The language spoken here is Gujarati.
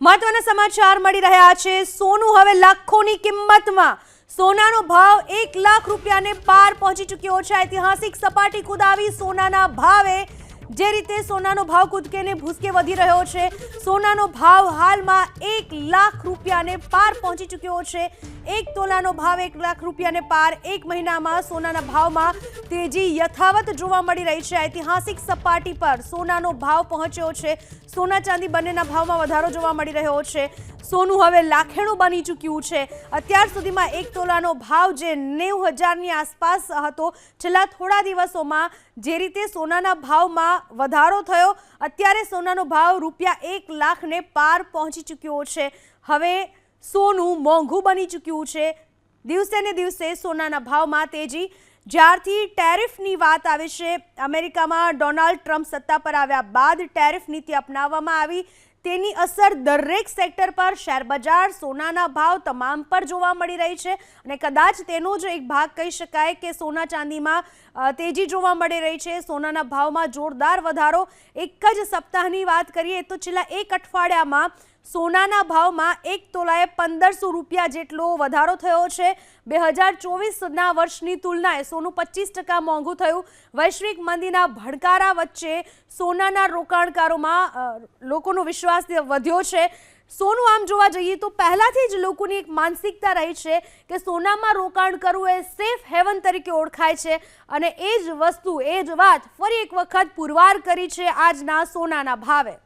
મહત્વના સમાચાર મળી રહ્યા છે. સોનું હવે લાખોની કિંમતમાં. સોનાનો ભાવ એક લાખ રૂપિયાને પાર પહોંચી ચૂક્યો છે. ઐતિહાસિક સપાટી કુદાવી સોનાના ભાવે જે રીતે સોનાનો ભાવ કૂદકેને ભૂસકે વધી રહ્યો છે. સોનાનો ભાવ હાલમાં એક લાખ રૂપિયાને પાર પહોંચી ચૂક્યો છે. એક તોલાનો ભાવ એક લાખ રૂપિયાને પાર એક મહિનામાં સોનાના ભાવમાં તેજી યથાવત જોવા મળી રહી છે. ઐતિહાસિક સપાટી પર સોનાનો ભાવ પહોંચ્યો છે. સોના ચાંદી બંનેના ભાવમાં વધારો જોવા મળી રહ્યો છે. સોનું હવે લાખેણું બની ચૂક્યું છે. અત્યાર સુધીમાં એક તોલાનો ભાવ જે નેવું હજારની આસપાસ હતો, છેલ્લા થોડા દિવસોમાં જે રીતે સોનાના ભાવમાં વધારો થયો, અત્યારે સોનાનો ભાવ રૂપિયા એક લાખને પાર પહોંચી ચૂક્યો છે. હવે સોનું મોંઘું બની ચૂક્યું છે. દિવસે ને દિવસે સોનાના ભાવમાં તેજી. જ્યારથી ટેરિફની વાત આવે છે, અમેરિકામાં ડોનાલ્ડ ટ્રમ્પ સત્તા પર આવ્યા બાદ ટેરિફ નીતિ અપનાવવામાં આવી. તેની અસર દરેક સેક્ટર પર શેરબજાર સોનાના ભાવ તમામ પર જોવા મળી રહી છે અને કદાચ તેનો જ એક ભાગ કહી શકાય કે સોના ચાંદીમાં તેજી જોવા મળી રહી છે. સોનાના ભાવમાં જોરદાર વધારો. એક જ સપ્તાહની વાત કરીએ તો છેલ્લા એક અઠવાડિયામાં સોનાના ભાવમાં એક તોલાએ પંદરસો રૂપિયા જેટલો વધારો થયો છે. બે હજાર ચોવીસના વર્ષની તુલનાએ સોનું પચીસ ટકા મોંઘું થયું. વૈશ્વિક મંદીના ભડકારા વચ્ચે સોનાના રોકાણકારોમાં લોકોનો વિશ્વાસ વધ્યો છે. સોનું આમ જોવા જઈએ તો પહેલાથી જ લોકોની એક માનસિકતા રહી છે કે સોનામાં રોકાણ કરવું એ સેફ હેવન તરીકે ઓળખાય છે અને એ જ વસ્તુ, એ જ વાત ફરી એક વખત પુરવાર કરી છે આજના સોનાના ભાવે.